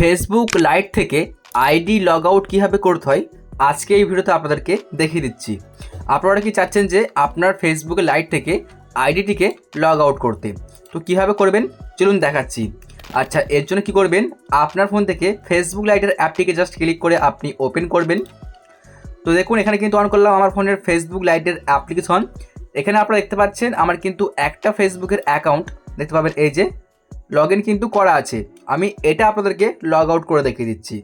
Facebook light থেকে ID log out কীভাবে করতে হয়, আজকে এই ভিডিওতে আপনাদেরকে দেখিয়ে দিচ্ছি। আপনারা কি চাচ্ছেন যে আপনার ফেসবুকে লাইট থেকে আইডিটিকে লগ আউট করতে? তো কীভাবে করবেন? চলুন দেখাচ্ছি। আচ্ছা এর জন্য কী করবেন? আপনার ফোন থেকে ফেসবুক লাইটের অ্যাপটিকে জাস্ট ক্লিক করে আপনি ওপেন করবেন। তো দেখুন, এখানে কিন্তু অন করলাম আমার ফোনের ফেসবুক লাইটের অ্যাপ্লিকেশন এখানে আপনারা দেখতে পাচ্ছেন, আমার কিন্তু একটা ফেসবুকের অ্যাকাউন্ট দেখতে পাবেন, এই যে লগ কিন্তু করা আছে। আমি এটা আপনাদেরকে লগ আউট করে দেখিয়ে দিচ্ছি।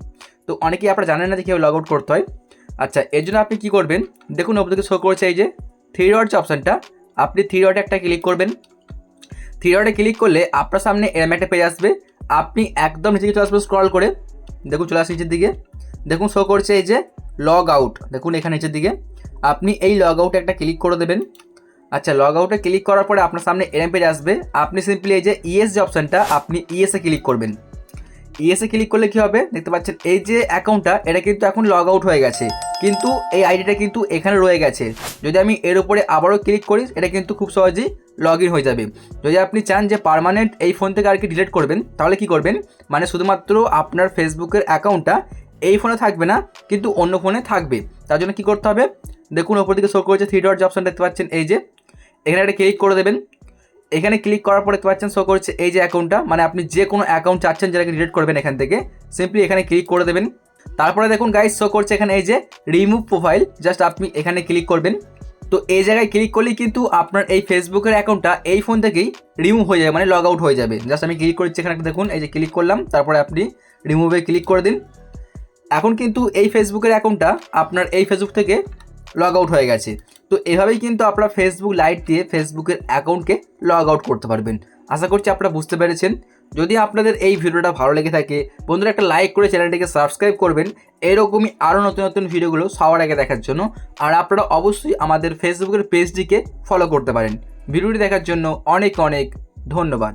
তো অনেকেই আপনারা জানেন না যে কীভাবে লগ আউট করতে হয়। আচ্ছা এর জন্য আপনি কী করবেন? দেখুন থেকে শো করছে এই যে থ্রি ডট যে অপশানটা আপনি থ্রি ডটে একটা ক্লিক করবেন। থ্রি ডটে ক্লিক করলে আপনার সামনে এরম একটা পেজ আসবে। আপনি একদম নিচে চলে আসবেন স্ক্রল করে। দেখুন, চলে আসছে নিচের দিকে। দেখুন শো করছে এই যে লগ আউট দেখুন, এখানে নিচের দিকে। আপনি এই লগ আউটে একটা ক্লিক করে দেবেন। আচ্ছা লগ আউটে ক্লিক করার পরে আপনার সামনে এরম পেজ আসবে। আপনি সিম্পলি এই যে ইএস যে অপশানটা আপনি ইএসএ ক্লিক করবেন। ইএসএ ক্লিক করলে কী হবে? দেখতে পাচ্ছেন, এই যে অ্যাকাউন্টটা এটা কিন্তু এখন লগ আউট হয়ে গেছে। কিন্তু এই আইডিটা কিন্তু এখানে রয়ে গেছে। যদি আমি এর উপরে আবারও ক্লিক করি, এটা কিন্তু খুব সহজেই লগ ইন হয়ে যাবে। যদি আপনি চান যে পারমানেন্ট এই ফোন থেকে আর কি ডিলিট করবেন, তাহলে কি করবেন? মানে শুধুমাত্র আপনার ফেসবুকের অ্যাকাউন্টটা এই ফোনে থাকবে না, কিন্তু অন্য ফোনে থাকবে। তার জন্য কী করতে হবে? দেখুন, ওপর দিকে শো করেছে থ্রি ডট অপশন দেখতে পাচ্ছেন, এই যে এখানে একটা ক্লিক করে দেবেন। এখানে ক্লিক করার পরে দেখতে পাচ্ছেন শো করছে এই যে অ্যাকাউন্টটা মানে আপনি যে কোনো অ্যাকাউন্ট চাচ্ছেন যেটাকে ডিলিট করবেন এখান থেকে সিম্পলি এখানে ক্লিক করে দেবেন। তারপরে দেখুন গাইজ শো করছে এখানে এই যে রিমুভ প্রোফাইল জাস্ট আপনি এখানে ক্লিক করবেন। তো এই জায়গায় ক্লিক করলেই কিন্তু আপনার এই ফেসবুকের অ্যাকাউন্টটা এই ফোন থেকেই রিমুভ হয়ে যাবে মানে লগ আউট হয়ে যাবে। জাস্ট আমি ক্লিক করছি এখানে দেখুন, এই যে ক্লিক করলাম, তারপরে আপনি রিমুভে ক্লিক করে দিন। এখন কিন্তু এই ফেসবুকের অ্যাকাউন্টটা আপনার এই ফেসবুক থেকে লগ আউট হয়ে গেছে। তো এভাবেই কিন্তু আপনারা ফেসবুক লাইট দিয়ে ফেসবুকের অ্যাকাউন্টকে লগ আউট করতে পারবেন। আশা করছি আপনারা বুঝতে পেরেছেন। যদি আপনাদের এই ভিডিওটা ভালো লেগে থাকে, বন্ধুরা একটা লাইক করে চ্যানেলটিকে সাবস্ক্রাইব করবেন। এরকমই আরও নতুন নতুন ভিডিওগুলো সবার আগে দেখার জন্য। আর আপনারা অবশ্যই আমাদের ফেসবুকের পেজটিকে ফলো করতে পারেন। ভিডিওটি দেখার জন্য অনেক অনেক ধন্যবাদ।